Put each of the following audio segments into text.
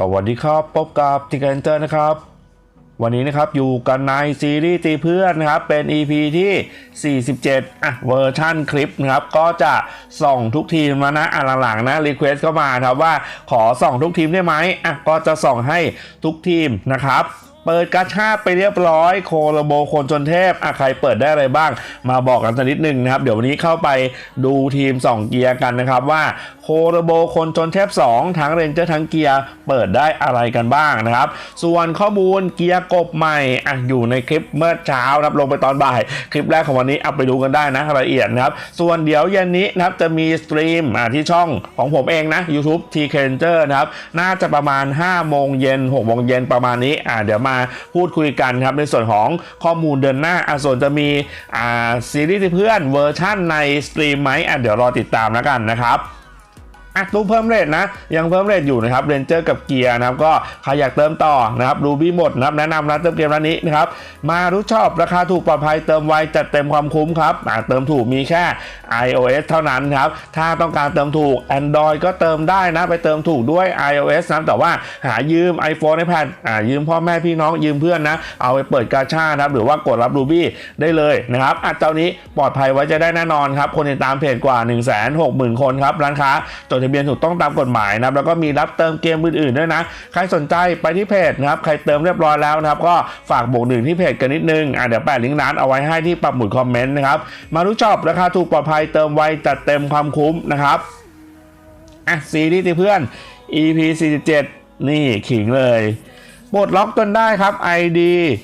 สวัสดีครับพบกับทิกเกนเจอร์นะครับ วันนี้นะครับอยู่กันในซีรีส์ตีเพื่อนนะครับ เป็น EP ที่ 47อะเวอร์ชั่นคลิปนะครับ ก็จะส่องทุกทีมมานะอะหลังๆนะรีเควสเข้ามาครับว่าขอส่องทุกทีมได้ไหมอะก็จะส่องให้ทุกทีมนะครับ เปิดกาชาไปเรียบร้อย โคโลโบโคนจนเทพอะใครเปิดได้อะไรบ้าง มาบอกกันสักนิดหนึ่งนะครับ เดี๋ยววันนี้เข้าไปดูทีม 2 เกียร์กันนะครับว่าโคโลโบโคนจนเทพ 2 ทั้งเรนเจอร์ทั้งเกียร์เปิดได้อะไรกันบ้างนะครับ ส่วนข้อมูลเกียร์กบใหม่อะอยู่ในคลิปเมื่อเช้านะครับลงไปตอนบ่าย คลิปแรกของวันนี้เอาไปดูกันได้นะรายละเอียดนะครับ ส่วนเดี๋ยวเย็นนี้นะครับจะมีสตรีมอะที่ช่องของผมเองนะ YouTube T k e n g e r นะครับน่าจะประมาณ5โมงเย็น6โมงเย็นประมาณนี้อะเดี๋ยวมาพูดคุยกันครับในส่วนของข้อมูลเดือนหน้าอะส่วนจะมีอ่าซีรีส์เพื่อนเวอร์ชั่นในสตรีมไหมอะเดี๋ยวรอติดตามแล้วกันนะครับ อะตู้เพิ่มเรทนะ ยังเพิ่มเรทอยู่นะครับเรนเจอร์กับเกียร์นะครับก็ใครอยากเติมต่อนะครับรูบี้หมดนะครับแนะนำร้านเติมเกมร้านนี้นะครับมารู้ชอบราคาถูกปลอดภัยเติมไวจัดเต็มความคุ้มครับอะเติมถูกมีแค่ iOS เท่านั้นครับถ้าต้องการเติมถูก Android ก็เติมได้นะไปเติมถูกด้วย iOS นะแต่ว่าหายืม iPhone iPad อ่ายืมพ่อแม่พี่น้องยืมเพื่อนนะเอาไปเปิดกาชาครับหรือว่ากดรับรูบี้ได้เลยนะครับอะเจ้านี้ปลอดภัยไว้จะได้แน่นอนครับคนติดตามเพจกว่า 1 6 0 0 0 0 คนครับร้านค้าจดะเบียนถูกต้องตามกฎหมายนะครับแล้วก็มีรับเติมเกมอื่นๆด้วยนะใครสนใจไปที่เพจนะครับใครเติมเรียบร้อยแล้วนะครับก็ฝากบวกหนึ่งที่เพจกันนิดนึงอะเดี๋ยวแปะลิงก์ร้านเอาไว้ให้ที่ปักหมุดคอมเมนต์นะครับมารู้ชอบราคาถูกปลอดภัยเติมไวจัดเต็มความคุ้มนะครับอะซีรีส์เพื่อน EP 47 นี่ขิงเลยปลดล็อกจนได้ครับ ID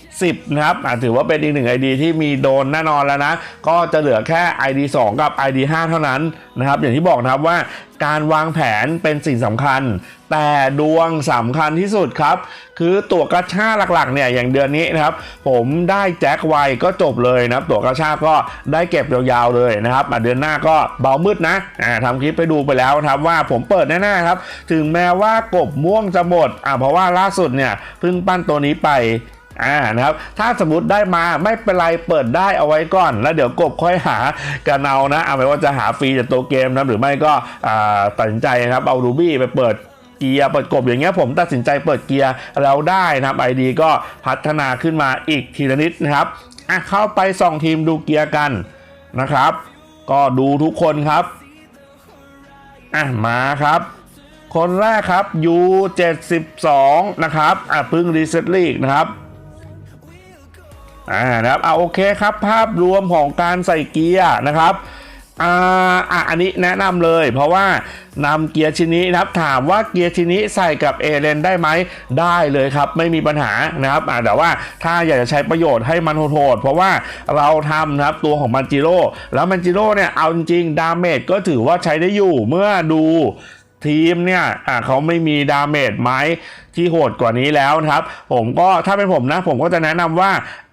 10 นะครับอะถือว่าเป็นอีกหนึ่ง ID ที่มีโดนแน่นอนแล้วนะ ก็จะเหลือแค่ ID 2 กับ ID 5 เท่านั้นนะครับ อย่างที่บอกนะครับว่า การวางแผนเป็นสิ่งสำคัญ แต่ดวงสำคัญที่สุดครับ คือตัวกระชาหลักๆเนี่ยอย่างเดือนนี้นะครับ ผมได้แจ็คไวก็จบเลยนะครับ ตัวกระชาก็ได้เก็บยาวๆเลยนะครับเดือนหน้าก็เบามืดนะอ่าทำคลิปไปดูไปแล้วนะครับว่าผมเปิดแน่ๆครับ ถึงแม้ว่ากบม่วงจะหมดอ่าเพราะว่าล่าสุดเนี่ยเพิ่งปั้นตัวนี้ไป อ่านะครับถ้าสมมติได้มาไม่เป็นไรเปิดได้เอาไว้ก่อน แล้วเดี๋ยวกบค่อยหากันเอานะเอาไม่ว่าจะหาฟรีจากตัวเกมนะหรือไม่ก็ตัดสินใจนะครับเอารูบี้ไปเปิดเกียร์เปิดกบอย่างเงี้ยผมตัดสินใจเปิดเกียร์แล้วได้นะครับไอดีก็พัฒนาขึ้นมาอีกทีละนิดนะครับอะเข้าไปส่องทีมดูเกียร์กันนะครับ ก็ดูทุกคนครับอะมาครับคนแรกครับ U72 นะครับอะเพึ่งรีเซ็ตลีกนะครับ อ่านะครับเอาโอเคครับภาพรวมของการใส่เกียร์นะครับอ่าอะอันนี้แนะนำเลย เพราะว่านำเกียร์ชิ้นนี้นะครับถามว่าเกียร์ชิ้นนี้ใส่กับเอเลนได้ไหมได้เลยครับ ไม่มีปัญหานะครับอ่าแต่ว่าถ้าอยากจะใช้ประโยชน์ให้มันโหดเพราะว่าเราทำนะครับตัวของมันจิโร่แล้วมันจิโร่เนี่ยเอาจริงดาเมจก็ถือว่าใช้ได้อยู่เมื่อดูทีมเนี่ยอะเขาไม่มีดาเมจไหมที่โหดกว่านี้แล้วนะครับ ผมก็ถ้าเป็นผมนะ ผมก็จะแนะนำว่า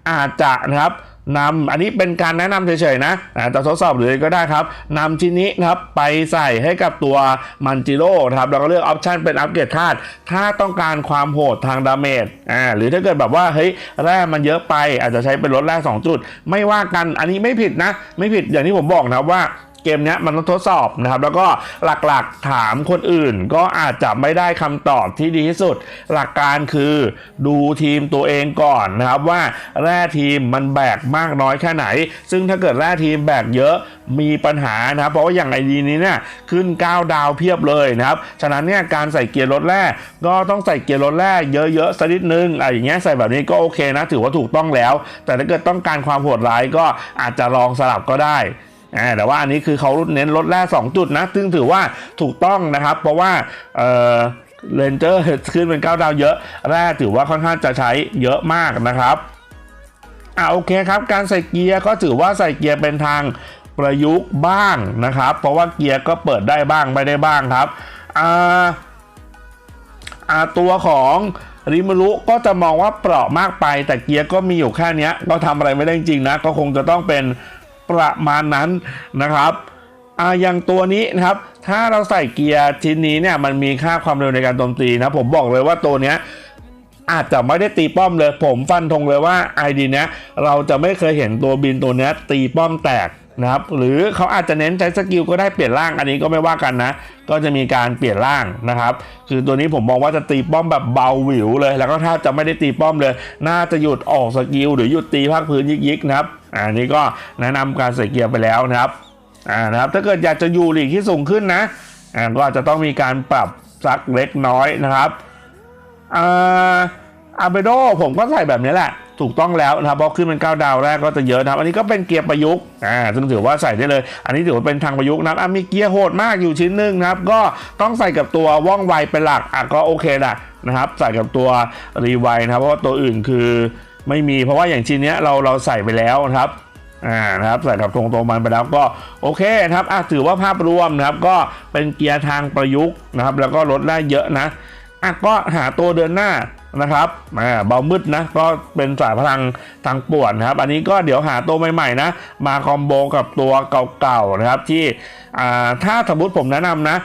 อาจจะนะครับนำอันนี้เป็นการแนะนำเฉยๆนะอ่าจะทดสอบหรืออะไรก็ได้ครับนำชิ้นนี้นะครับไปใส่ให้กับตัวมันจิโร่นะครับแล้วก็เลือกออปชันเป็นอัปเกรดธาตุถ้าต้องการความโหดทางดาเมจอ่าหรือถ้าเกิดแบบว่าเฮ้ยแร่มันเยอะไปอาจจะใช้เป็นลดแร่2จุด ไม่ว่ากันอันนี้ไม่ผิดนะ ไม่ผิดอย่างที่ผมบอกนะครับว่า เกมนี้มันต้องทดสอบนะครับ แล้วก็หลักๆถามคนอื่นก็อาจจะไม่ได้คำตอบที่ดีที่สุด หลักการคือดูทีมตัวเองก่อนนะครับว่าแร่ทีมมันแบกมากน้อยแค่ไหน ซึ่งถ้าเกิดแร่ทีมแบกเยอะมีปัญหานะครับเพราะว่าอย่างไอดีนี้เนี่ยขึ้น 9 ดาวเพียบเลยนะครับฉะนั้นเนี่ยการใส่เกียร์รถแร่ก็ต้องใส่เกียร์รถแร่เยอะๆสักนิดนึงอะไรอย่างเงี้ยใส่แบบนี้ก็โอเคนะถือว่าถูกต้องแล้ว แต่ถ้าเกิดต้องการความโหดร้ายก็อาจจะลองสลับก็ได้ แต่ว่าอันนี้คือเขาเน้นลดแร่2จุดนะ ซึ่งถือว่าถูกต้องนะครับ เพราะว่าเออเลนเจอร์ขึ้นเป็น 9 ดาวเยอะ แร่ถือว่าค่อนข้างจะใช้เยอะมากนะครับอ่าโอเคครับ การใส่เกียร์ก็ถือว่าใส่เกียร์เป็นทางประยุกต์บ้างนะครับ เพราะว่าเกียร์ก็เปิดได้บ้างไม่ได้บ้างครับอ่าอ่าตัวของริมารุก็จะมองว่าเปราะมากไป แต่เกียร์ก็มีอยู่แค่นี้ก็ทำอะไรไม่ได้จริงๆนะ ก็คงจะต้องเป็น ประมาณนั้นนะครับอ่าอย่างตัวนี้นะครับ ถ้าเราใส่เกียร์ชิ้นนี้เนี่ยมันมีค่าความเร็วในการโจมตีนะผมบอกเลยว่าตัวเนี้ยอาจจะไม่ได้ตีป้อมเลย ผมฟันธงเลยว่าไอดีเนี้ยเราจะไม่เคยเห็นตัวบินตัวเนี้ยตีป้อมแตกนะครับหรือเขาอาจจะเน้นใช้สกิลก็ได้เปลี่ยนร่างอันนี้ก็ไม่ว่ากันนะ ก็จะมีการเปลี่ยนร่างนะครับ คือตัวนี้ผมมองว่าจะตีป้อมแบบเบาหวิวเลย แล้วก็ถ้าจะไม่ได้ตีป้อมเลย น่าจะหยุดออกสกิลหรือหยุดตีภาคพื้นยิกๆนะครับ อันนี้ก็แนะนำการใส่เกียร์ไปแล้วนะครับอ่านะครับถ้าเกิดอยากจะอยู่หลีกที่สูงขึ้นนะอ่าก็จะต้องมีการปรับสักเล็กน้อยนะครับอ่าอาเบโดผมก็ใส่แบบนี้แหละ ถูกต้องแล้วนะครับเพราะขึ้นเป็น 9 ดาวแรกก็จะเยอะนะครับ อันนี้ก็เป็นเกียร์ประยุกต์อ่าซึ่งถือว่าใส่ได้เลย อันนี้ถือว่าเป็นทางประยุกต์นะครับมีเกียร์โหดมากอยู่ชิ้นหนึ่งนะครับ ก็ต้องใส่กับตัวว่องไวเป็นหลักอะก็โอเคละนะครับ ใส่กับตัวรีไวนะครับเพราะว่าตัวอื่นคือ ไม่มีเพราะว่าอย่างชิ้นนี้เราเราใส่ไปแล้วนะครับอ่านะครับใส่กับตรงตรงมันไปแล้วก็โอเคนะครับอะถือว่าภาพรวมนะครับ ก็เป็นเกียร์ทางประยุกต์นะครับ แล้วก็ลดได้เยอะนะอะก็หาตัวเดินหน้านะครับอ่าเบามืดนะก็เป็นสายพลังทางปวนนะครับ อันนี้ก็เดี๋ยวหาตัวใหม่ๆนะ มาคอมโบกับตัวเก่าๆนะครับที่อ่าถ้าสมมติผมแนะนำนะ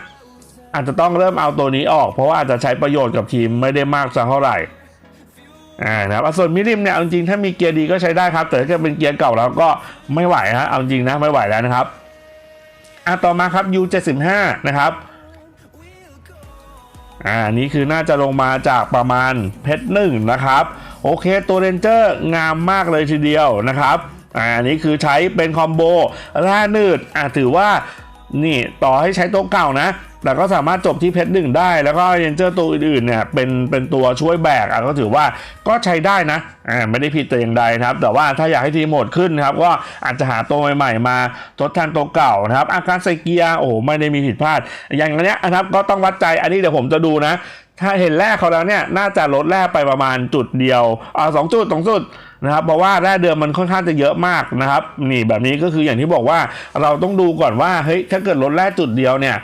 อาจจะต้องเริ่มเอาตัวนี้ออก เพราะว่าอาจจะใช้ประโยชน์กับทีมไม่ได้มากสักเท่าไหร่ อ่านะครับส่วนมิริมเนี่ยเอาจริงถ้ามีเกียร์ดีก็ใช้ได้ครับ แต่ถ้าเกิดเป็นเกียร์เก่าแล้วก็ไม่ไหวฮะเอาจริงนะไม่ไหวแล้วนะครับอะต่อมาครับ U75 นะครับอ่านี่คือน่าจะลงมาจากประมาณเพชรหนึ่งนะครับ โอเคตัวเรนเจอร์งามมากเลยทีเดียวนะครับอ่านนี้คือใช้เป็นคอมโบล่านืดอ่าถือว่า นี่ต่อให้ใช้โตัวเก่านะ แต่ก็สามารถจบที่เพชรหนึ่งได้ แล้วก็เรนเจอร์ตัวอื่นๆเนี่ยเป็นเป็นตัวช่วยแบกอะก็ถือว่าก็ใช้ได้นะอ่าไม่ได้ผิดแต่อย่างใดครับ แต่ว่าถ้าอยากให้ทีมโหมดขึ้นครับก็อาจจะหาตัวใหม่ๆ มาทดแทนตัวเก่านะครับอาการใส่เกียโอ้โหไม่ได้มีผิดพลาด อย่างเนี้ยนะครับก็ต้องวัดใจอันนี้เดี๋ยวผมจะดูนะ ถ้าเห็นแรกเขาแล้วเนี่ยน่าจะลดแรกไปประมาณจุดเดียวอ่าสองจุดสองจุด นะครับเพราะว่าแร่เดิมมันค่อนข้างจะเยอะมากนะครับ นี่แบบนี้ก็คืออย่างที่บอกว่าเราต้องดูก่อนว่าเฮ้ยถ้าเกิดลดแร่จุดเดียวเนี่ย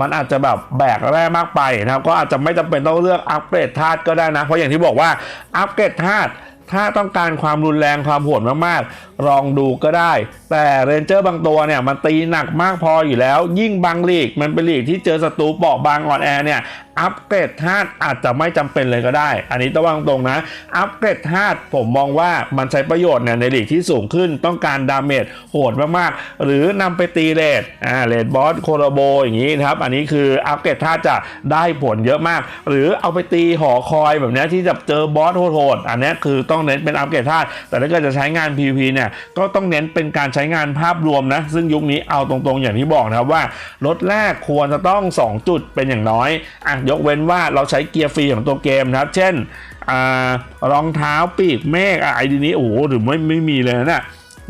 มันอาจจะแบบแบกแร่มากไปนะครับ ก็อาจจะไม่จำเป็นต้องเลือกอัปเกรดธาตุก็ได้นะ เพราะอย่างที่บอกว่าอัปเกรดธาตุ ถ้าต้องการความรุนแรงความโหดมากๆ ลองดูก็ได้ แต่เรนเจอร์บางตัวเนี่ยมันตีหนักมากพออยู่แล้ว ยิ่งบางลีกมันเป็นลีกที่เจอศัตรูเปราะบางอ่อนแอเนี่ยอัปเกรดธาตุอาจจะไม่จำเป็นเลยก็ได้ อันนี้ต้องวางตรงนะ อัปเกรดธาตุผมมองว่ามันใช้ประโยชน์เนี่ยในลีกที่สูงขึ้นต้องการดาเมจโหดมากๆ หรือนำไปตีเลดอ่าเลดบอสโคโรโบอย่างนี้นะครับ อันนี้คืออัปเกรดธาตุจะได้ผลเยอะมาก หรือเอาไปตีหอคอยแบบนี้ที่จะเจอบอสโหดๆอันนี้คือต้องเน้นเป็นอัปเกรดธาตุแต่ถ้าเกิดจะใช้งาน PVP เนี่ยก็ต้องเน้นเป็นการใช้งานภาพรวมนะ ซึ่งยุคนี้เอาตรงๆอย่างที่บอกนะครับว่ารถแรกควรจะต้อง 2 จุดเป็นอย่างน้อยอะยกเว้นว่าเราใช้เกียร์ฟรีของตัวเกมนะครับ เช่นรองเท้าปีกเมฆไอดีนี้โอ้โหหรือไม่ไม่มีเลยนะเนี่ย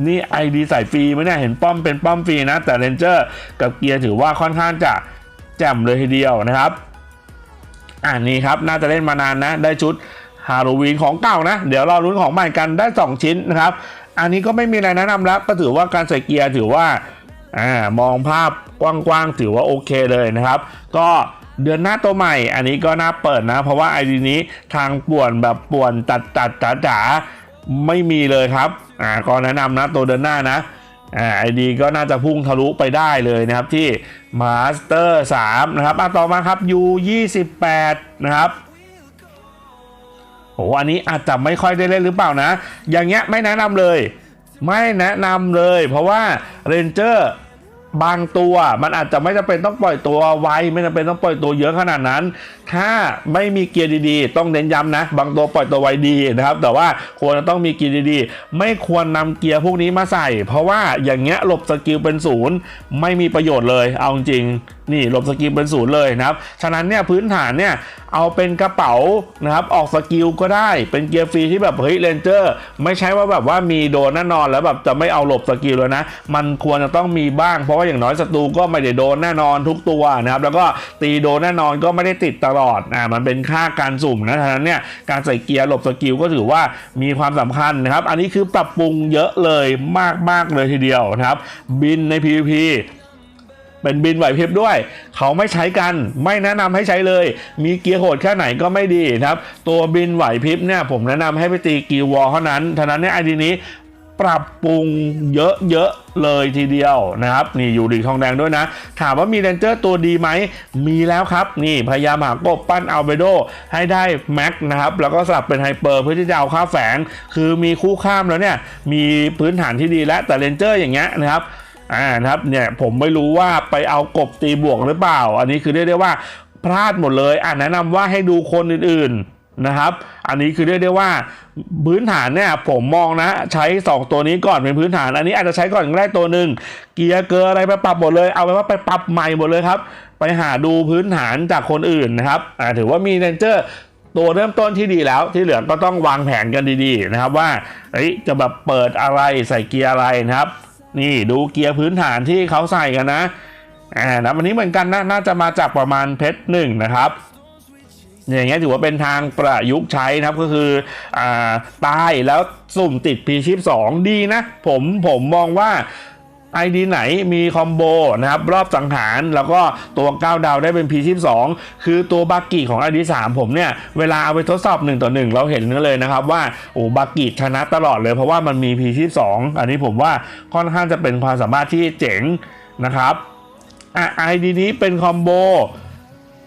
นี่ไอดีใส่ฟรีไหมเนี่ยเห็นป้อมเป็นป้อมฟรีนะ แต่เรนเจอร์กับเกียร์ถือว่าค่อนข้างจะแจ่มเลยทีเดียวนะครับอ่านี่ครับน่าจะเล่นมานานนะได้ชุด ฮาโลวีนของเก่านะ เดี๋ยวเราลุ้นของใหม่กันได้ 2 ชิ้นนะครับ อันนี้ก็ไม่มีอะไรแนะนำแล้ว ก็ถือว่าการใส่เกียร์ถือว่าอ่ามองภาพกว้างๆถือว่าโอเคเลยนะครับ ก็เดือนหน้าตัวใหม่ อันนี้ก็น่าเปิดนะ เพราะว่าไอดีนี้ทางป่วนแบบป่วนตัดตัดจ๋าจ๋าๆไม่มีเลยครับอ่าก็แนะนำนะตัวเดือนหน้านะอ่าไอดีก็น่าจะพุ่งทะลุไปได้เลยนะครับที่มาสเตอร์3นะครับอะต่อมาครับ U 28 นะครับ อ้อันนี้อาจจะไม่ค่อยได้เล่นหรือเปล่านะ อย่างเงี้ยไม่แนะนำเลย ไม่แนะนำเลย เพราะว่าเรนเจอร์บางตัวมันอาจจะไม่จำเป็นต้องปล่อยตัวไวไม่จำเป็นต้องปล่อยตัวเยอะขนาดนั้น ถ้าไม่มีเกียร์ดีๆ ต้องเน้นย้ำนะ บางตัวปล่อยตัวไวดีนะครับ แต่ว่าควรจะต้องมีเกียร์ดีๆ ไม่ควรนำเกียร์พวกนี้มาใส่ เพราะว่าอย่างเงี้ยหลบสกิลเป็นศูนย์ไม่มีประโยชน์เลย เอาจริงนี่หลบสกิลเป็นศูนย์เลยนะครับ ฉะนั้นเนี่ยพื้นฐานเนี่ยเอาเป็นกระเป๋านะครับออกสกิลก็ได้ เป็นเกียร์ฟรีที่แบบเฮ้ยเรนเจอร์ไม่ใช่ว่าแบบว่ามีโดนแน่นอนแล้วแบบจะไม่เอาหลบสกิลเลยนะ มันควรจะต้องมีบ้างเพราะว่าอย่างน้อยศัตรูก็ไม่ได้โดนแน่นอนทุกตัวนะครับแล้วก็ตีโดนแน่นอนก็ไม่ได้ติดตลอดอ่ามันเป็นค่าการสุ่มนะฉะนั้นเนี่ยการใส่เกียร์หลบสกิลก็ถือว่ามีความสำคัญนะครับ อันนี้คือปรับปรุงเยอะเลยมาก ๆ เลยทีเดียวนะครับ บินใน PVP เป็นบินไหวพริบด้วย เขาไม่ใช้กันไม่แนะนำให้ใช้เลย มีเกียร์โหดแค่ไหนก็ไม่ดีนะครับ ตัวบินไหวพริบเนี่ยผมแนะนำให้ไปตีกีวอลเท่านั้นเท่านั้นเนี่ยไอดีนี้ ปรับปรุงเยอะๆเลยทีเดียวนะครับ นี่อยู่ดีทองแดงด้วยนะ ถามว่ามีเรนเจอร์ตัวดีไหม มีแล้วครับ นี่พยายามหากบปั้นอัลเบโดให้ได้แม็กนะครับ แล้วก็สลับเป็นไฮเปอร์เพื่อที่จะเอาค่าแฝง คือมีคู่ข้ามแล้วเนี่ย มีพื้นฐานที่ดีแล้วแต่เรนเจอร์อย่างเงี้ยนะครับอ่านะครับเนี่ยผมไม่รู้ว่าไปเอากบตีบวกหรือเปล่า อันนี้คือเรียกได้ว่าพลาดหมดเลยอ่าแนะนำว่าให้ดูคนอื่นๆ นะครับ อันนี้คือเรียกได้ว่าพื้นฐานเนี่ยผมมองนะใช้ 2 ตัวนี้ก่อนเป็นพื้นฐาน อันนี้อาจจะใช้ก่อนแรกตัวหนึ่งเกียร์เกอร์อะไรไปปรับหมดเลย เอาไปว่าไปปรับใหม่หมดเลยครับ ไปหาดูพื้นฐานจากคนอื่นนะครับถือว่ามีเรนเจอร์ตัวเริ่มต้นที่ดีแล้วที่เหลือก็ต้องวางแผนกันดีๆนะครับว่าจะแบบเปิดอะไรใส่เกียร์อะไรนะครับ นี่ดูเกียร์พื้นฐานที่เขาใส่กันนะอ่านะวันนี้เหมือนกันนะน่าจะมาจากประมาณเพชรหนึ่งนะครับ อย่างเงี้ยถือว่าเป็นทางประยุกต์ใช้นะครับก็คืออ่าตายแล้วสุ่มติดพีชิปสองดีนะ ผมผมมองว่า ID ไหนมีคอมโบนะครับรอบสังหารแล้วก็ตัว 9 ดาวได้เป็น P12 คือตัวบากิของ ID 3ผมเนี่ย เวลาเอาไปทดสอบ 1 ต่อ 1 เราเห็นกันเลยนะครับว่าโอ้บากิชนะตลอดเลยเพราะว่ามันมี P12 อันนี้ผมว่าค่อนข้างจะเป็นความสามารถที่เจ๋งนะครับไอะ ID นี้เป็นคอมโบ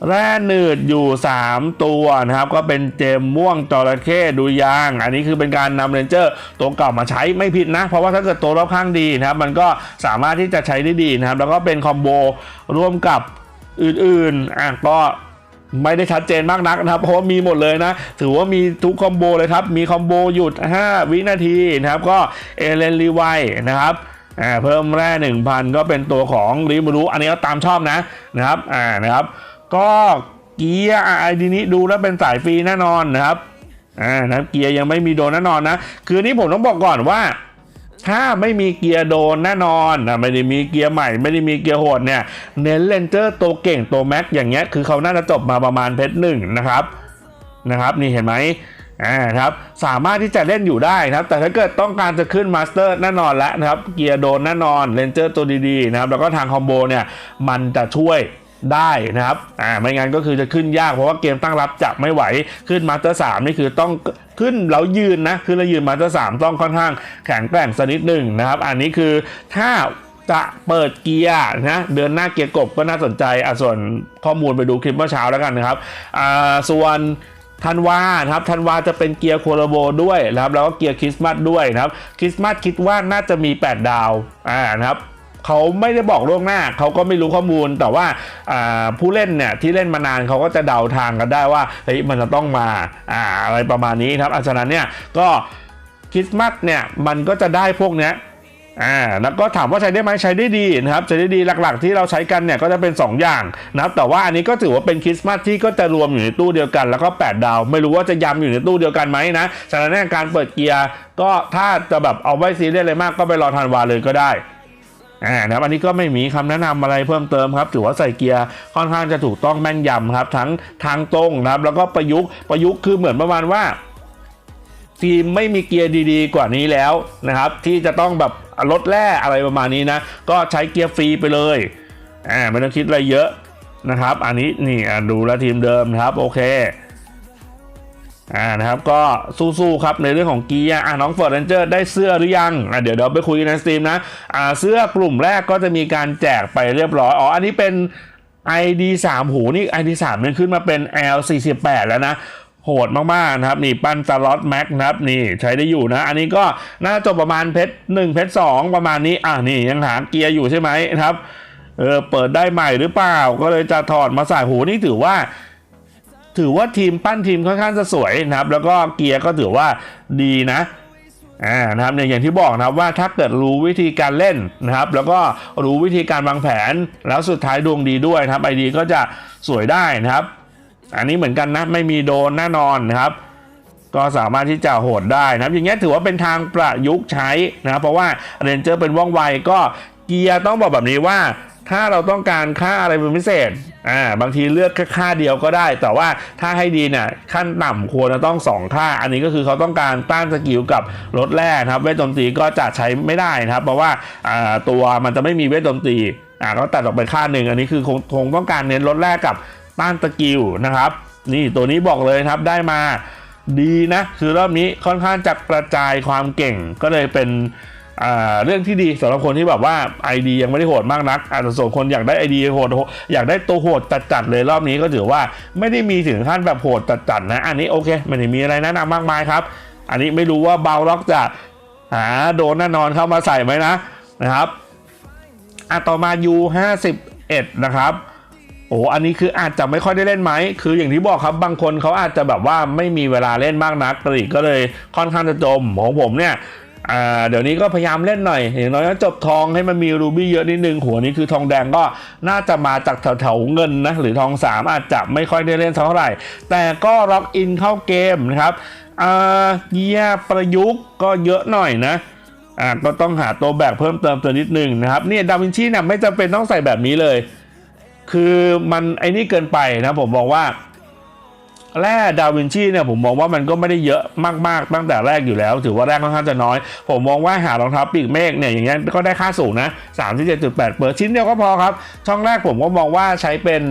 แร่หนืดอยู่ 3 ตัวนะครับ ก็เป็นเจมม่วงจระเข้ดูยาง อันนี้คือเป็นการนำเรนเจอร์ตัวเก่ามาใช้ไม่ผิดนะ เพราะว่าถ้าเกิดตัวรอบข้างดีนะครับ มันก็สามารถที่จะใช้ได้ดีนะครับ แล้วก็เป็นคอมโบร่วมกับอื่นๆอะก็ไม่ได้ชัดเจนมากนักนะครับ เพราะว่ามีหมดเลยนะ ถือว่ามีทุกคอมโบเลยครับ มีคอมโบหยุด 5 วินาทีนะครับ ก็เอเลนรีไวนะครับอ่าเพิ่มแร่ 1,000 ก็เป็นตัวของริมูรุอันนี้ก็ตามชอบนะนะครับอ่านะครับ ก็เกียร์ไอดีนี้ดูแล้วเป็นสายฟรีแน่นอนนะครับอ่านะเกียร์ยังไม่มีโดนแน่นอนนะคือนี้ผมต้องบอกก่อนว่า ถ้าไม่มีเกียร์โดนแน่นอนนะไม่ได้มีเกียร์ใหม่ไม่ได้มีเกียร์โหดเนี่ยเน้นเลนเจอร์ตัวเก่งตัวแม็กอย่างเงี้ยคือเขาน่าจะจบมาประมาณเพชรหนึ่งนะครับนะครับนี่เห็นไหมอ่าครับสามารถที่จะเล่นอยู่ได้นะครับ แต่ถ้าเกิดต้องการจะขึ้นมาสเตอร์แน่นอนแล้วนะครับ เกียร์โดนแน่นอนเลนเจอร์ตัวดีๆนะครับ แล้วก็ทางคอมโบเนี่ยมันจะช่วย ได้นะครับอ่าไม่งั้นก็คือจะขึ้นยากเพราะว่าเกมตั้งรับจะไม่ไหวขึ้นมาสเตอร์สามนี่คือต้องขึ้นแล้วยืนนะขึ้นแล้วยืนมาสเตอร์สามต้องค่อนข้างแข็งแกร่งสักนิดหนึ่งนะครับ อันนี้คือถ้าจะเปิดเกียร์นะเดือนหน้าเกียร์กบก็น่าสนใจอะส่วนข้อมูลไปดูคลิปเมื่อเช้าแล้วกันนะครับอ่าส่วนธันวาครับธันวาจะเป็นเกียร์โคโลโบด้วยนะครับแล้วก็เกียร์คริสต์มาสด้วยนะครับคริสต์มาสคิดว่าน่าจะมี 8 ดาวอ่านะครับ เขาไม่ได้บอกล่วงหน้า เขาก็ไม่รู้ข้อมูล แต่ว่าผู้เล่นเนี่ยที่เล่นมานานเขาก็จะเดาทางกันได้ว่าเฮ้ยมันจะต้องมาอ่าอะไรประมาณนี้ครับอาฉะนั้นเนี่ยก็คริสต์มาสเนี่ยมันก็จะได้พวกเนี้ยอ่าแล้วก็ถามว่าใช้ได้ไหมใช้ได้ดีนะครับใช้ได้ดีหลักๆ ที่เราใช้กันเนี่ยก็จะเป็น 2 อย่างนะครับแต่ว่าอันนี้ก็ถือว่าเป็นคริสต์มาสที่ก็จะรวมอยู่ในตู้เดียวกัน แล้วก็ 8 ดาว ไม่รู้ว่าจะยำอยู่ในตู้เดียวกันไหมนะฉะนั้นเนี่ยการเปิดเกียร์ก็ถ้าจะแบบเอาไว้ซีเรียสเลยมากก็ไปรอธันวาเลยก็ได้ อ่านะครับอันนี้ก็ไม่มีคำแนะนำอะไรเพิ่มเติมครับ ถือว่าใส่เกียร์ค่อนข้างจะถูกต้องแม่นยำครับ ทั้งทางตรงนะครับ แล้วก็ประยุกต์ประยุกต์คือเหมือนประมาณว่า ทีมไม่มีเกียร์ดีๆ กว่านี้แล้วนะครับ ที่จะต้องแบบลดแร่อะไรประมาณนี้นะ ก็ใช้เกียร์ฟรีไปเลยอ่าไม่ต้องคิดอะไรเยอะนะครับ อันนี้นี่ดูแลทีมเดิมครับ โอเค อ่านะครับก็สู้ๆครับในเรื่องของเกียร์อะน้องเฟิร์ดเรนเจอร์ได้เสื้อหรือยังอะเดี๋ยวเดี๋ยวไปคุยกันในสตรีมนะอ่าเสื้อกลุ่มแรกก็จะมีการแจกไปเรียบร้อยอ๋ออันนี้เป็น ID 3 หูนี่ ID 3เนี่ยขึ้นมาเป็น L 48 แล้วนะโหดมากๆนะครับนี่ปั้นสล็อตแม็กนะครับนี่ใช้ได้อยู่นะ อันนี้ก็น่าจะจบประมาณเพชรหนึ่งเพชรสองประมาณนี้อะนี่ยังหาเกียร์อยู่ใช่ไหมนะครับเออเปิดได้ใหม่หรือเปล่า ก็เลยจะถอดมาใส่หูนี่ถือว่า ถือว่าทีมปั้นทีมค่อนข้างจะสวยนะครับ แล้วก็เกียร์ก็ถือว่าดีนะอ่านะครับเนี่ยอย่างที่บอกนะครับว่าถ้าเกิดรู้วิธีการเล่นนะครับ แล้วก็รู้วิธีการวางแผน แล้วสุดท้ายดวงดีด้วยนะครับไอดีก็จะสวยได้นะครับ อันนี้เหมือนกันนะไม่มีโดนแน่นอนนะครับ ก็สามารถที่จะโหดได้นะครับอย่างเงี้ยถือว่าเป็นทางประยุกต์ใช้นะครับเพราะว่าเรนเจอร์เป็นว่องไวก็เกียร์ต้องบอกแบบนี้ว่า ถ้าเราต้องการค่าอะไรเป็นพิเศษ อ่า บางทีเลือกแค่ค่าเดียวก็ได้ แต่ว่าถ้าให้ดีเนี่ยขั้นต่ำควรจะต้อง 2 ค่า อันนี้ก็คือเขาต้องการต้านสกิลกับรถแร่ครับ เวทโจมตีก็จะใช้ไม่ได้นะครับ เพราะว่า อ่า ตัวมันจะไม่มีเวทโจมตี อ่าก็ตัดออกไปค่าหนึ่ง อันนี้คือคงคงต้องการเน้นรถแร่กับต้านสกิลนะครับ นี่ตัวนี้บอกเลยครับ ได้มาดีนะ คือรอบนี้ค่อนข้างจะกระจายความเก่ง ก็เลยเป็น เรื่องที่ดีสำหรับคนที่แบบว่า ID ยังไม่ได้โหดมากนักอาจจะส่วนคนอยากได้ ID โหดอยากได้ตัวโหดจัดๆเลยรอบนี้ก็ถือว่าไม่ได้มีถึงขั้นแบบโหดจัดๆนะ อันนี้โอเคไม่ได้มีอะไรแนะนำมากมายครับ อันนี้ไม่รู้ว่าเบาล็อกจะหาโดนแน่นอนเข้ามาใส่ไหมนะนะครับอะต่อมา U 51 นะครับโอ้อันนี้คืออาจจะไม่ค่อยได้เล่นไหม คืออย่างที่บอกครับบางคนเขาอาจจะแบบว่าไม่มีเวลาเล่นมากนักกรีก็เลยค่อนข้างจะจมของผมเนี่ย อ่าเดี๋ยวนี้ก็พยายามเล่นหน่อย อย่างน้อยก็จบทองให้มันมีรูบี้เยอะนิดนึง หัวนี้คือทองแดงก็น่าจะมาจากแถวๆเงินนะหรือทองสามอาจจะไม่ค่อยได้เล่นเท่าไหร่ แต่ก็ล็อกอินเข้าเกมนะครับอ่าเกียร์ประยุกต์ก็เยอะหน่อยนะอ่าก็ต้องหาตัวแบกเพิ่มเติมตัวนิดนึงนะครับเนี่ยดาวินชีเนี่ยไม่จำเป็นต้องใส่แบบนี้เลย คือมันไอ้นี่เกินไปนะผมบอกว่า แร่ดาวินชีเนี่ยผมมองว่ามันก็ไม่ได้เยอะมากๆตั้งแต่แรกอยู่แล้ว ถือว่าแรกค่อนข้างจะน้อย ผมมองว่าหารองเท้าปีกเมฆเนี่ยอย่างเงี้ยก็ได้ค่าสูงนะ37.8เปิดชิ้นเดียวก็พอครับ ช่องแรกผมก็มองว่าใช้เป็น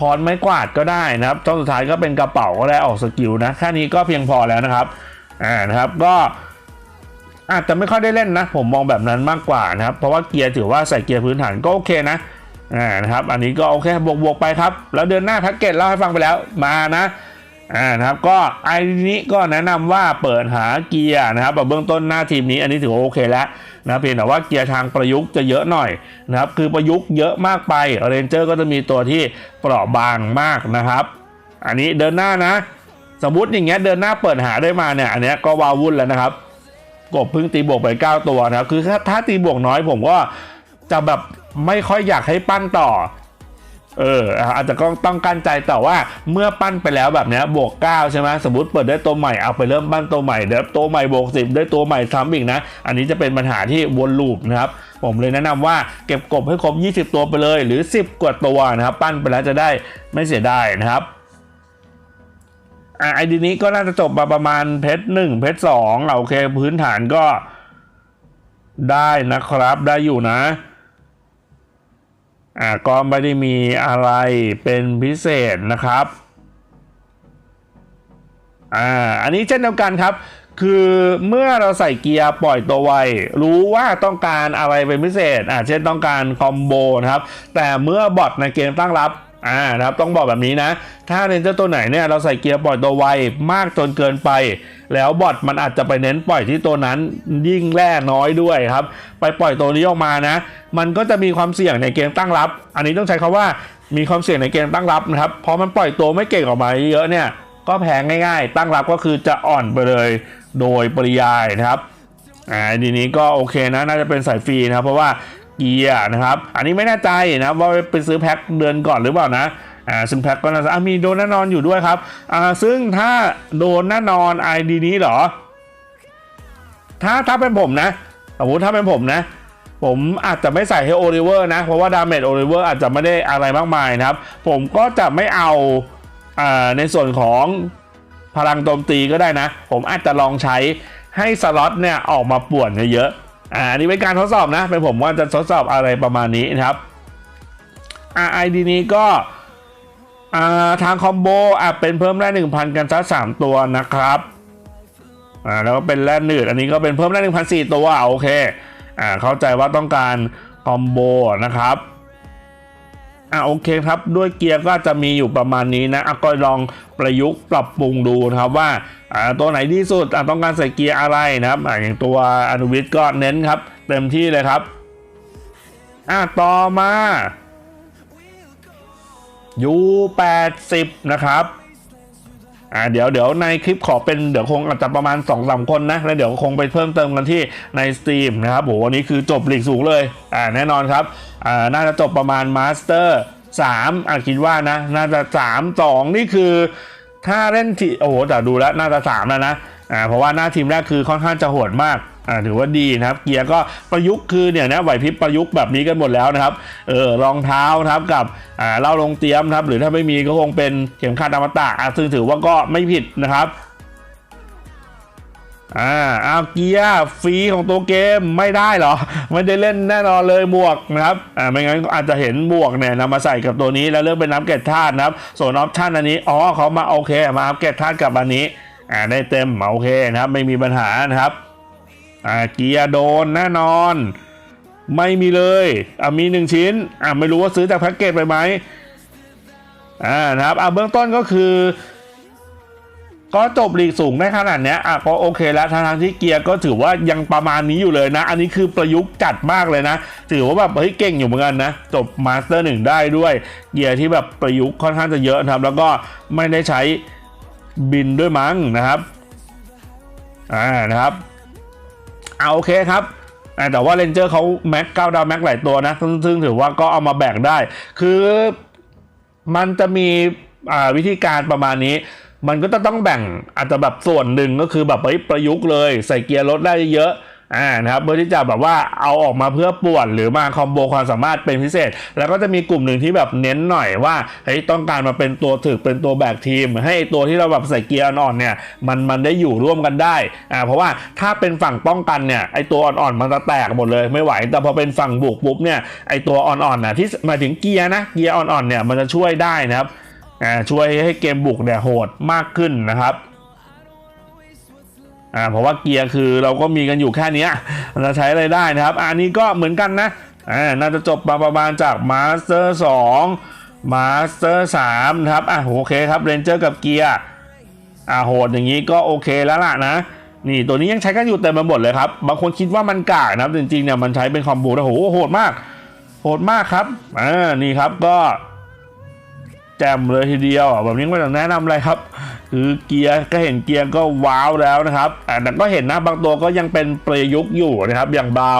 คอนไม้กวาดก็ได้นะครับช่องสุดท้ายก็เป็นกระเป๋าก็ได้ออกสกิลนะแค่นี้ก็เพียงพอแล้วนะครับอ่านะครับก็อาจจะไม่ค่อยได้เล่นนะ ผมมองแบบนั้นมากกว่านะครับ เพราะว่าเกียร์ถือว่าใส่เกียร์พื้นฐานก็โอเคนะ อ่านะครับ อันนี้ก็โอเคบวกบวกไปครับ แล้วเดือนหน้าแพ็กเกจเล่าให้ฟังไปแล้วมานะอ่านะครับก็ไอ้นี้ก็แนะนำว่าเปิดหาเกียร์นะครับแบบเบื้องต้นหน้าทีมนี้อันนี้ถือว่าโอเคแล้วนะเพียงแต่ว่าเกียร์ทางประยุกต์จะเยอะหน่อยนะครับคือประยุกต์เยอะมากไปเรนเจอร์ก็จะมีตัวที่เปราะบางมากนะครับ อันนี้เดินหน้านะ สมมติอย่างเงี้ยเดินหน้าเปิดหาได้มาเนี่ยอันเนี้ยก็วาวุ่นแล้วนะครับกบเพิ่งตีบวกไป 9 ตัวนะครับคือถ้าถ้าตีบวกน้อยผมก็จะแบบ ไม่ค่อยอยากให้ปั้นต่อ เอออาจจะต้องต้องกั้นใจแต่ว่าเมื่อปั้นไปแล้วแบบนี้บวก 9 ใช่ไหมสมมติเปิดได้ตัวใหม่เอาไปเริ่มปั้นตัวใหม่เดี๋ยวตัวใหม่บวก10 ได้ตัวใหม่ซ้ำอีกนะ อันนี้จะเป็นปัญหาที่วนลูปนะครับผมเลยแนะนำว่าเก็บกบให้ครบ 20 ตัวไปเลย หรือ 10 กว่าตัวนะครับ ปั้นไปแล้วจะได้ไม่เสียดายนะครับไอดีนี้ก็น่าจะจบมาประมาณเพชรหนึ่งเพชรสองโอเค พื้นฐานก็ได้นะครับ ได้อยู่นะ อ่าก็ไม่ได้มีอะไรเป็นพิเศษนะครับอ่าอันนี้เช่นเดียวกันครับ คือเมื่อเราใส่เกียร์ปล่อยตัวไว รู้ว่าต้องการอะไรเป็นพิเศษอ่าเช่นต้องการคอมโบนะครับ แต่เมื่อบอทในเกมตั้งรับ อ่านะครับต้องบอกแบบนี้นะ ถ้าเรนเจอร์ตัวไหนเนี่ยเราใส่เกียร์ปล่อยตัวไวมากจนเกินไป แล้วบอทมันอาจจะไปเน้นปล่อยที่ตัวนั้นยิ่งแร่น้อยด้วยครับ ไปปล่อยตัวนี้ออกมานะ มันก็จะมีความเสี่ยงในเกมตั้งรับ อันนี้ต้องใช้คาว่ามีความเสี่ยงในเกมตั้งรับนะครับพอมันปล่อยตัวไม่เก่งออกมาเยอะเนี่ยก็แพ้ง่ายๆ ตั้งรับก็คือจะอ่อนไปเลยโดยปริยายนะครับอ่าดีนี้ก็โอเคนะน่าจะเป็นสายฟรีนะครับเพราะว่า เกียร์นะครับ อันนี้ไม่แน่ใจนะว่าไปซื้อแพ็คเดือนก่อนหรือเปล่านะอ่าซึ่งแพ็คก็น่าจะอะมีโดนแน่นอนอยู่ด้วยครับอ่าซึ่งถ้าโดนแน่นอนไอดีนี้เหรอ ถ้าถ้าเป็นผมนะสมมติถ้าเป็นผมนะ ผมอาจจะไม่ใส่ให้โอลิเวอร์นะ เพราะว่าดาเมจโอลิเวอร์อาจจะไม่ได้อะไรมากมายนะครับ ผมก็จะไม่เอาอ่าในส่วนของพลังโจมตีก็ได้นะ ผมอาจจะลองใช้ให้สล็อตเนี่ยออกมาป่วนเยอะๆ อ่าอันนี้เป็นการทดสอบนะ เป็นผมว่าจะทดสอบอะไรประมาณนี้นะครับ RID นี้ก็ทางคอมโบอะเป็นเพิ่มแร่หนึ่งพันกันซะสามตัวนะครับอ่าแล้วก็เป็นแร่หนืดอันนี้ก็เป็นเพิ่มแร่หนึ่งพันสี่ตัวโอเคอ่าเข้าใจว่าต้องการคอมโบนะครับ อ่าโอเคครับ ด้วยเกียร์ก็จะมีอยู่ประมาณนี้นะอะก็ลองประยุกต์ปรับปรุงดูนะครับว่าอ่าตัวไหนดีสุดอะต้องการใส่เกียร์อะไรนะครับอ่าอย่างตัวอนุวิทย์ก็เน้นครับ เต็มที่เลยครับอะต่อมา U80 นะครับ อ่าเดี๋ยวเดี๋ยวในคลิปขอเป็นเดี๋ยวคงอาจจะประมาณ2อสคนนะ แล้วเดี๋ยวคงไปเพิ่มเติมกันที่ในสตรีมนะครับโหวันนี้คือจบหลีกสูงเลยอ่าแน่นอนครับอ่าน่าจะจบประมาณมาสเตอร์3อ่าคิดว่านะ น่าจะ3 2นี่คือ ถ้าเล่นทีโอ้โหแต่ดูแล้วน่าจะ3แล้วนะอ่าเพราะว่าหน้าทีมแรกคือค่อนข้างจะโหดมาก อ่าถือว่าดีนะครับเกียร์ก็ประยุกต์คือเนี่ยนะไหวพริบประยุกต์แบบนี้กันหมดแล้วนะครับเออรองเท้านะครับกับอ่าเล่าลงเตียมครับหรือถ้าไม่มีก็คงเป็นเข็มขัดอมตะอะซึ่งถือว่าก็ไม่ผิดนะครับอ่าเอาเกียร์ฟรีของตัวเกมไม่ได้เหรอ ไม่ได้เล่นแน่นอนเลยหมวกนะครับอ่าไม่งั้นอาจจะเห็นหมวกเนี่ยนำมาใส่กับตัวนี้แล้วเลือกเป็นน้ำเกล็ดธาตุนะครับ ส่วนออปชั่นอันนี้อ๋อเขามาโอเคมาอัปเกรดธาตุกับอันนี้อ่าได้เต็มโอเคนะครับไม่มีปัญหานะครับ อ่าเกียร์โดนแน่นอน ไม่มีเลยอะมีหนึ่งชิ้นอะไม่รู้ว่าซื้อจากแพ็กเกจไปไหมอ่านะครับอะเบื้องต้นก็คือก็จบลีกสูงได้ขนาดเนี้ยอะก็โอเคแล้วทั้งที่เกียร์ก็ถือว่ายังประมาณนี้อยู่เลยนะ อันนี้คือประยุกต์จัดมากเลยนะ ถือว่าแบบเฮ้ยเก่งอยู่เหมือนกันนะ จบมาสเตอร์หนึ่งได้ด้วย เกียร์ที่แบบประยุกต์ค่อนข้างจะเยอะนะครับ แล้วก็ไม่ได้ใช้บินด้วยมั้งนะครับ อ่านะครับ เอาโอเคครับแต่ว่าเรนเจอร์เขาแม็กเก้าดาวแม็กหลายตัวนะ ซึ่งถือว่าก็เอามาแบ่งได้ คือมันจะมีวิธีการประมาณนี้ มันก็จะต้องแบ่งอาจจะแบบส่วนหนึ่งก็คือแบบไปประยุกต์เลย ใส่เกียร์รถได้เยอะ อ่านะครับเพื่อที่จะแบบว่าเอาออกมาเพื่อป่วนหรือมาคอมโบความสามารถเป็นพิเศษ แล้วก็จะมีกลุ่มหนึ่งที่แบบเน้นหน่อยว่าเฮ้ยต้องการมาเป็นตัวถึกเป็นตัวแบกทีม ให้ตัวที่เราแบบใส่เกียร์อ่อนๆเนี่ยมันมันได้อยู่ร่วมกันได้อ่าเพราะว่าถ้าเป็นฝั่งป้องกันเนี่ยไอตัวอ่อนๆมันจะแตกหมดเลยไม่ไหว แต่พอเป็นฝั่งบุกปุ๊บเนี่ยไอตัวอ่อนๆน่ะที่มาถึงเกียร์นะเกียร์อ่อนๆเนี่ยมันจะช่วยได้นะครับอ่าช่วยให้เกมบุกเนี่ยโหดมากขึ้นนะครับ อ่าเพราะว่าเกียร์คือเราก็มีกันอยู่แค่นี้ยมันจะใช้อะไรได้นะครับ อันนี้ก็เหมือนกันนะอ่าน่าจะจบมาประมาณจากมาสเตอร์สองมาสเตอร์สามนะครับอะโอเคครับเรนเจอร์กับเกียร์อ่าโหดอย่างนี้ก็โอเคแล้วล่ะนะนี่ตัวนี้ยังใช้กันอยู่เต็มไปหมดเลยครับ บางคนคิดว่ามันกากนะครับ จริงๆเนี่ยมันใช้เป็นคอมโบนะโหโหดมาก โหดมากครับอ่านี่ครับก็แจมเลยทีเดียวแบบนี้ไม่ต้องแนะนำอะไรครับ คือเกียร์ก็เห็นเกียร์ก็ว้าวแล้วนะครับอ่าแต่ก็เห็นนะบางตัวก็ยังเป็นประยุกต์อยู่นะครับ อย่างเบา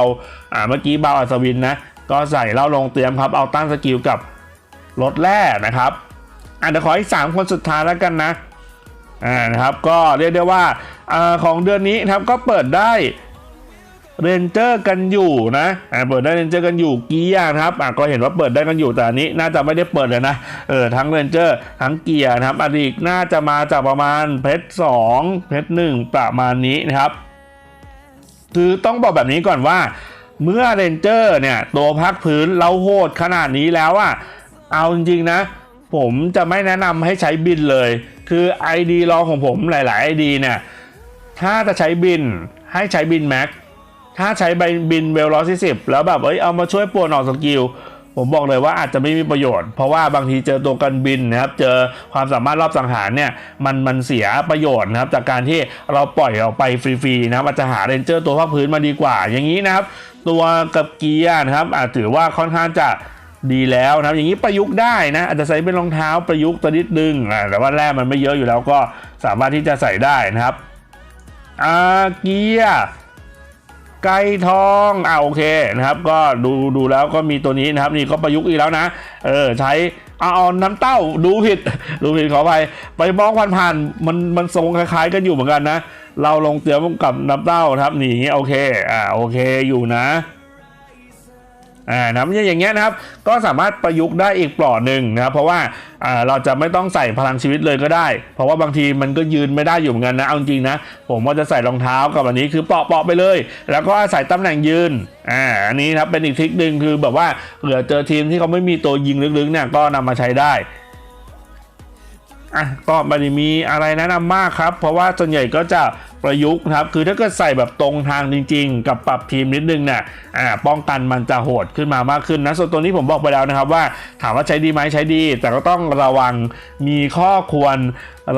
อ่าเมื่อกี้เบาอัศวินนะก็ใส่เล่าลงเตรียมครับเอาตั้งสกิลกับรถแร่นะครับอ่าเดี๋ยวขออีกสามคนสุดท้ายแล้วกันนะอ่านะครับก็เรียกได้ว่าอ่าของเดือนนี้นะครับก็เปิดได้ เรนเจอร์กันอยู่นะอ่าเปิดได้เรนเจอร์กันอยู่เกียร์นะครับอ่าก็เห็นว่าเปิดได้กันอยู่แต่อันนี้น่าจะไม่ได้เปิดเลยนะเออทั้งเรนเจอร์ทั้งเกียร์นะครับอดีตน่าจะมาจากประมาณเพชรสองเพชรหนึ่งประมาณนี้นะครับ คือต้องบอกแบบนี้ก่อนว่า เมื่อเรนเจอร์เนี่ยตัวพักพื้นเราโหดขนาดนี้แล้วอะเอาจริงๆนะ ผมจะไม่แนะนำให้ใช้บินเลย คือ ID รองของผมหลายๆ ID เนี่ยถ้าจะใช้บินให้ใช้บินแม็ก ถ้าใช้ใบบินเวลร้อยสี่สิบแล้วแบบเอ้ยเอามาช่วยป่วนออกสกิลผมบอกเลยว่าอาจจะไม่มีประโยชน์ เพราะว่าบางทีเจอตัวกันบินนะครับ เจอความสามารถรอบสังหารเนี่ยมันมันเสียประโยชน์นะครับ จากการที่เราปล่อยออกไปฟรีๆนะครับอาจจะหาเรนเจอร์ตัวภาคพื้นมาดีกว่า อย่างนี้นะครับ ตัวกับเกียร์นะครับ อาจถือว่าค่อนข้างจะดีแล้วนะครับอย่างนี้ประยุกต์ได้นะอาจจะใส่เป็นรองเท้าประยุกต์ตัวนิดนึงแต่ว่าแร่มันไม่เยอะอยู่แล้วก็สามารถที่จะใส่ได้นะครับอาเกียร์ ไก่ทองอ่าโอเคนะครับก็ดูดูแล้วก็มีตัวนี้นะครับ นี่ก็ประยุกต์อีกแล้วนะเออใช้อาเอาน้ำเต้าดูผิด ดูผิดขอไปไปมองผ่านๆมันมันทรงคล้ายๆกันอยู่เหมือนกันนะ เราลงเตียมกับน้ำเต้าครับนี่อย่างเงี้ยโอเคอ่าโอเคอยู่นะ อ่านะครับอย่างเงี้ยนะครับ ก็สามารถประยุกต์ได้อีกปลอดหนึ่งนะครับ เพราะว่าอ่าเราจะไม่ต้องใส่พลังชีวิตเลยก็ได้ เพราะว่าบางทีมันก็ยืนไม่ได้อยู่เหมือนกันนะ เอาจริงนะ ผมว่าจะใส่รองเท้ากับอันนี้คือเปาะเปาะไปเลย แล้วก็อาศัยตำแหน่งยืน อ่า อันนี้ครับเป็นอีกทริคหนึ่งคือแบบว่าเผื่อเจอทีมที่เขาไม่มีตัวยิงลึกๆเนี่ยก็นำมาใช้ได้ อะก็ไม่ได้มีอะไรแนะนำมากครับ เพราะว่าส่วนใหญ่ก็จะประยุกต์ครับคือถ้าเกิดใส่แบบตรงทางจริง ๆ กับปรับทีมนิดนึงเนี่ยอ่าป้องกันมันจะโหดขึ้นมามากขึ้นนะส่วนตัวนี้ผมบอกไปแล้วนะครับว่าถามว่าใช้ดีไหมใช้ดี แต่ก็ต้องระวังมีข้อควร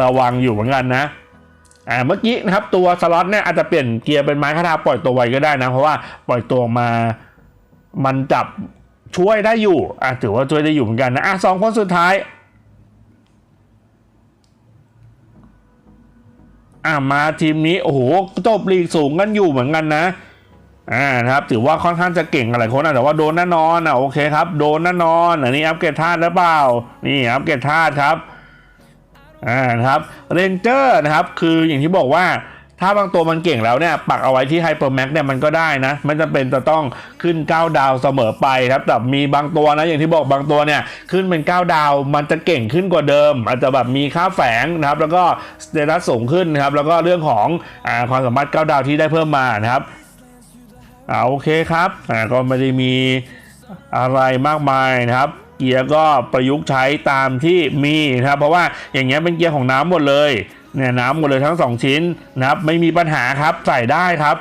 ระวังอยู่เหมือนกันนะอ่าเมื่อกี้นะครับตัวสล็อตเนี่ยอาจจะเปลี่ยนเกียร์เป็นไม้คาถาปล่อยตัวไวก็ได้นะเพราะว่าปล่อยตัวมามันจับช่วยได้อยู่อะถือว่าช่วยได้อยู่เหมือนกันนะอะสองคนสุดท้าย อ่ามาทีมนี้โอ้โหจบลีกสูงกันอยู่เหมือนกันนะอ่านะครับถือว่าค่อนข้างจะเก่งหลายคนนะแต่ว่าโดนแน่นอนอะโอเคครับโดนแน่นอนอันนี้อัปเกรดธาตุหรือเปล่านี่อัปเกรดธาตุครับอ่านะครับเรนเจอร์นะครับคืออย่างที่บอกว่า ถ้าบางตัวมันเก่งแล้วเนี่ยปักเอาไว้ที่ไฮเปอร์แม็กเนี่ยมันก็ได้นะไม่จำเป็นจะต้องขึ้น 9 ดาวเสมอไปครับแต่มีบางตัวนะอย่างที่บอกบางตัวเนี่ยขึ้นเป็น 9 ดาวมันจะเก่งขึ้นกว่าเดิม อาจจะแบบมีค่าแฝงนะครับแล้วก็สเตตัสสูงขึ้นนะครับแล้วก็เรื่องของอความสามารถ 9 ดาวที่ได้เพิ่มมานะครับอ่าโอเคครับอ่าก็ไม่ได้มีอะไรมากมายนะครับเกียร์ก็ประยุกต์ใช้ตามที่มีนะครับเพราะว่าอย่างเงี้ยเป็นเกียร์ของน้ำหมดเลย เนี่ยน้ำหมดเลยทั้งสองชิ้นนะครับไม่มีปัญหาครับใส่ได้ครับ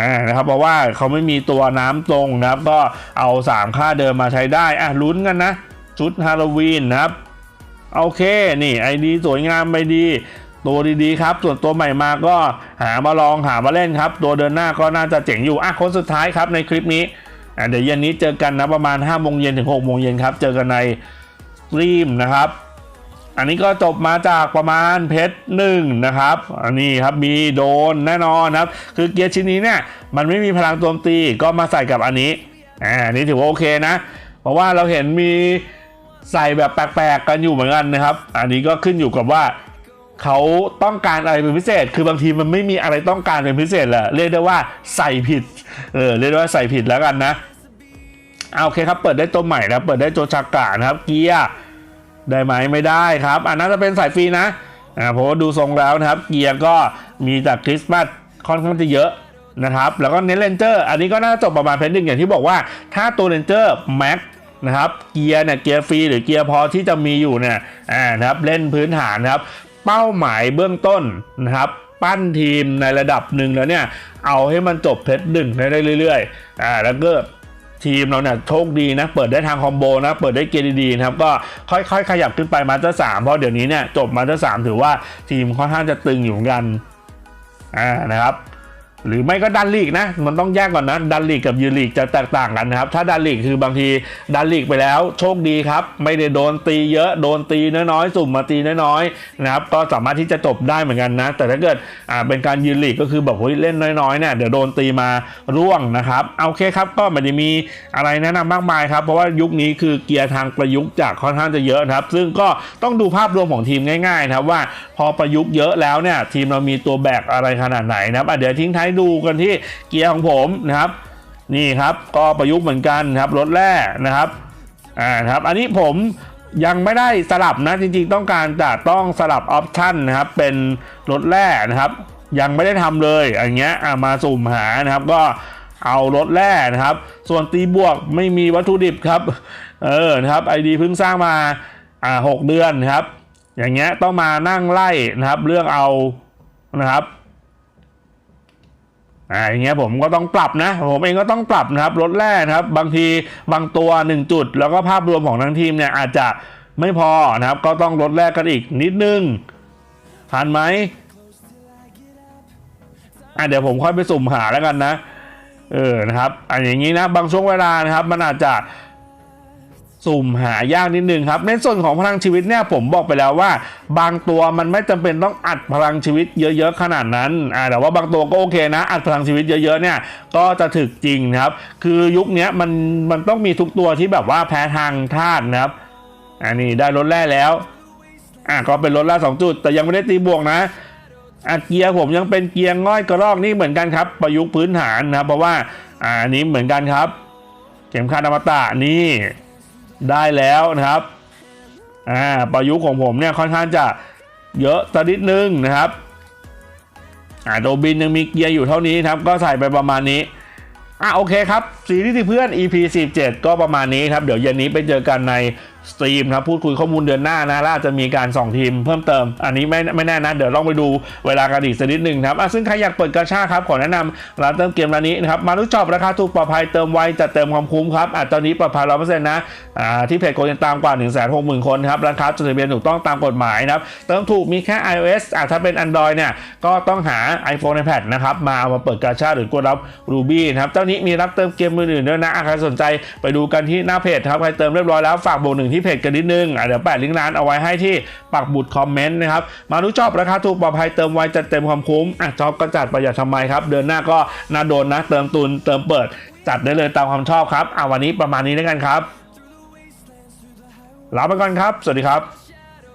อ่านะครับเพราะว่าเขาไม่มีตัวน้ำตรงนะครับ ก็เอา 3 ค่าเดิมมาใช้ได้อะลุ้นกันนะ ชุดฮาโลวีนนะครับ โอเคนี่ไอดีสวยงามไปดีตัวดีๆครับ ส่วนตัวใหม่มาก็หามาลองหามาเล่นครับ ตัวเดินหน้าก็น่าจะเจ๋งอยู่อะคนสุดท้ายครับในคลิปนี้อะเดี๋ยวเย็นนี้เจอกันนะประมาณ5โมงเย็นถึง6โมงเย็นครับ เจอกันในสตรีมนะครับ อันนี้ก็จบมาจากประมาณเพชรหนึ่งนะครับ อันนี้ครับมีโดนแน่นอนครับ คือเกียร์ชิ้นนี้เนี่ยมันไม่มีพลังโจมตีก็มาใส่กับอันนี้อ่าอันนี้ถือว่าโอเคนะ เพราะว่าเราเห็นมีใส่แบบแปลกๆกันอยู่เหมือนกันนะครับ อันนี้ก็ขึ้นอยู่กับว่าเขาต้องการอะไรเป็นพิเศษ คือบางทีมันไม่มีอะไรต้องการเป็นพิเศษแหละเรียกได้ว่าใส่ผิด เออ เรียกได้ว่าใส่ผิดแล้วกันนะเอาโอเคครับ เปิดได้ตัวใหม่นะ เปิดได้โจชากะนะครับ เกียร์ ได้ไหมไม่ได้ครับ อันนั้นจะเป็นสายฟรีนะอ่าเพราะว่าดูทรงแล้วนะครับ เกียร์ก็มีจากคริสต์มาสค่อนข้างจะเยอะนะครับ แล้วก็เน้นเลนเจอร์อันนี้ก็น่าจะจบประมาณเพนหนึ่งอย่างที่บอกว่า ถ้าตัวเลนเจอร์แม็กนะครับเกียร์เนี่ยเกียร์ฟรีหรือเกียร์พอที่จะมีอยู่เนี่ยอ่านะครับเล่นพื้นฐานนะครับ เป้าหมายเบื้องต้นนะครับปั้นทีมในระดับหนึ่งแล้วเนี่ย เอาให้มันจบเพชรหนึ่งได้เรื่อยๆอ่าแล้วก็ ทีมเราเนี่ยโชคดีนะเปิดได้ทางคอมโบนะเปิดได้เกียร์ดีๆนะครับก็ค่อยๆ ขยับขึ้นไปมาสเตอร์สามเพราะเดี๋ยวนี้เนี่ยจบมาสเตอร์สามถือว่าทีมค่อนข้างจะตึงอยู่เหมือนกันอ่านะครับ หรือไม่ก็ดันลีกนะ มันต้องแยกก่อนนะ ดันลีกกับยูลีกจะแตกต่างกันนะครับ ถ้าดันลีกคือบางทีดันลีกไปแล้วโชคดีครับ ไม่ได้โดนตีเยอะ โดนตีน้อยๆ สุ่มมาตีน้อยๆนะครับ ก็สามารถที่จะจบได้เหมือนกันนะ แต่ถ้าเกิดอ่าเป็นการยืนลีกก็คือแบบเฮ้ยเล่นน้อยๆ เนี่ย เดี๋ยวโดนตีมาร่วงนะครับเอาโอเคครับ ก็ไม่ได้มีอะไรแนะนำมากมายครับ เพราะว่ายุคนี้คือเกียร์ทางประยุกต์จากค่อนข้างจะเยอะนะครับ ซึ่งก็ต้องดูภาพรวมของทีมง่ายๆนะครับว่าพอประยุกต์เยอะแล้วเนี่ยทีมเรามีตัวแบกอะไรขนาดไหนนะครับเดี๋ยวทิ้งท้ายดูกันที่เกียร์ของผมนะครับ นี่ครับก็ประยุกต์เหมือนกันนะครับรถแร่นะครับอ่าครับ อันนี้ผมยังไม่ได้สลับนะจริงๆ ต้องการจะต้องสลับออปชันนะครับ เป็นรถแร่นะครับ ยังไม่ได้ทำเลยอย่างเงี้ยมาสุ่มหานะครับ ก็เอารถแร่นะครับ ส่วนตีบวกไม่มีวัตถุดิบครับ เออนะครับไอดีเพิ่งสร้างมาอ่าหกเดือนนะครับ อย่างเงี้ยต้องมานั่งไล่นะครับ เรื่องเอานะครับ อ่าอย่างเงี้ยผมก็ต้องปรับนะ ผมเองก็ต้องปรับนะครับลดแรกนะครับ บางทีบางตัว 1 จุด แล้วก็ภาพรวมของทั้งทีมเนี่ยอาจจะไม่พอนะครับ ก็ต้องลดแรกกันอีกนิดนึงทันไหมอะเดี๋ยวผมค่อยไปสุ่มหาแล้วกันนะ เออนะครับอันอย่างนี้นะ บางช่วงเวลานะครับ มันอาจจะ สุ่มหายากนิดนึงครับ ในส่วนของพลังชีวิตเนี่ยผมบอกไปแล้วว่า บางตัวมันไม่จำเป็นต้องอัดพลังชีวิตเยอะๆขนาดนั้นอ่าแต่ว่าบางตัวก็โอเคนะ อัดพลังชีวิตเยอะๆเนี่ยก็จะถึกจริงนะครับ คือยุคนี้มันมันต้องมีทุกตัวที่แบบว่าแพ้ทางธาตุนะครับอันนี้ได้รถแร่แล้วอะก็เป็นรถแร่สองจุด แต่ยังไม่ได้ตีบวกนะอะเกียร์ผมยังเป็นเกียร์ง่อยกระรอกนี่เหมือนกันครับ ประยุกต์พื้นฐานนะครับเพราะว่าอ่าอันนี้เหมือนกันครับ เข็มขัดอมตะนี่ ได้แล้วนะครับอ่าประยุกต์ของผมเนี่ยค่อนข้างจะเยอะตะนิดนึงนะครับอ่าโดบินยังมีเกียร์อยู่เท่านี้ครับ ก็ใส่ไปประมาณนี้อะโอเคครับซีรีส์ที่เพื่อน EP 17 ก็ประมาณนี้ครับ เดี๋ยวเย็นนี้ไปเจอกันใน สตรีมครับพูดคุยข้อมูลเดือนหน้านะแล้วอาจจะมีการส่องทีมเพิ่มเติม อันนี้ไม่ไม่แน่นะ เดี๋ยวลองไปดูเวลากันอีกสักนิดหนึ่งครับอะซึ่งใครอยากเปิดกระชาครับ ขอแนะนำร้านเติมเกมร้านนี้นะครับ มารู้จอบราคาถูกปลอดภัยเติมไวจัดเติมความคุ้มครับอะตอนนี้ปลอดภัยร้อยเปอร์เซ็นต์นะอ่าที่เพจโกยันตามกว่า1 6 0 0 0 0คนครับร้านค้าจดทะเบียนถูกต้องตามกฎหมายนะครับเติมถูกมีแค่ iOS อะถ้าเป็น Android เนี่ยก็ต้องหา iPhone iPad นะครับมาเอามาเปิดกาชาหรือกดรับ Ruby นะครับเจ้านี้มีรับเติมเกมมืออื่นด้วยนะอะใครสนใจไปดูกันที่หน้าเพจครับใครเติมเรียบร้อยแล้วฝากโบกหนึ่งที่เพจกันนิดนึงอะเดี๋ยวแปะลิงก์ร้านเอาไว้ให้ที่ปักบุตรคอมเมนต์นะครับ มารู้จอบราคาถูกปลอดภัยเติมไวจัดเต็มความคุ้มอะจอบก็จัดประหยัดทำไมครับ เดือนหน้าก็น่าโดนนะ เติมตุนเติมเปิด จัดได้เลยตามความชอบครับอะวันนี้ประมาณนี้แล้วกันครับลาไปก่อนครับ สวัสดีครับ